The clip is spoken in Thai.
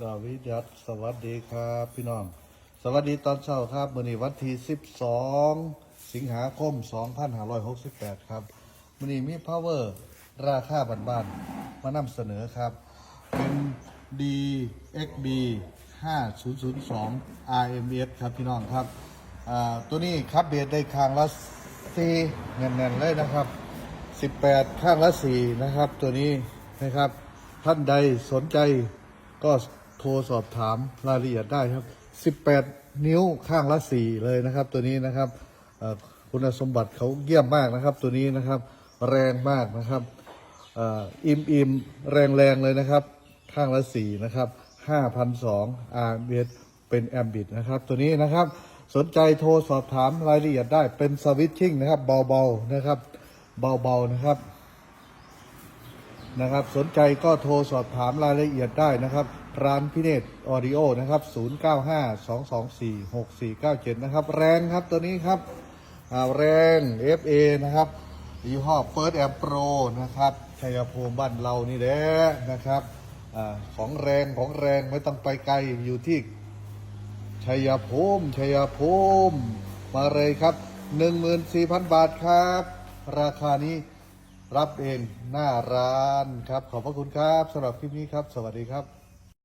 สวัสดีครับสวัสดีครับพี่น้อง สวัสดีตอนเช้าครับมื้อนี้วันที่12 สิงหาคม 2568 ครับมื้อนี้มี power ราคาบ้านๆมานำเสนอครับ เป็น DXB 5002 RMS ครับพี่น้องครับตัวนี้ครับเบสได้คางละ4แน่นๆเลยนะครับ 18 ข้างละ4นะครับ ตัวนี้นะครับท่านใดสนใจก็ โทรสอบถามรายละเอียดได้ครับ 18 นิ้วข้างละ 4 เลยนะครับ ตัวนี้นะครับคุณสมบัติเขาเยี่ยมมากนะครับ ตัวนี้นะครับ แรงมากนะครับอ,อิ่มอิ่มแรงแรงๆเลยนะครับ ข้างละ 4 นะครับ5,002 RMS เป็นแอมบิดนะครับ ตัวนี้นะครับ สนใจโทรสอบถามรายละเอียดได้เป็นสวิตชิ่งนะครับ เบาๆนะครับ เบาๆนะครับ นะครับ สนใจก็โทรสอบถามรายละเอียดได้นะครับ ร้านพิเนตออดิโอนะครับ 0952246497 นะครับ แรงครับตัวนี้ครับแรง FA นะครับยี่ห้อ First Amp Pro นะครับชัยภูมิบ้านเรานี่แหละนะครับอของแรงของแรงไม่ต้องไปไกลอยู่ที่ชัยภูมิชัยภูมิมาเลยครับ 14,000 บาทครับ ราคานี้ รับเองหน้าร้านครับ ขอบพระคุณครับสำหรับคลิปนี้ครับ สวัสดีครับ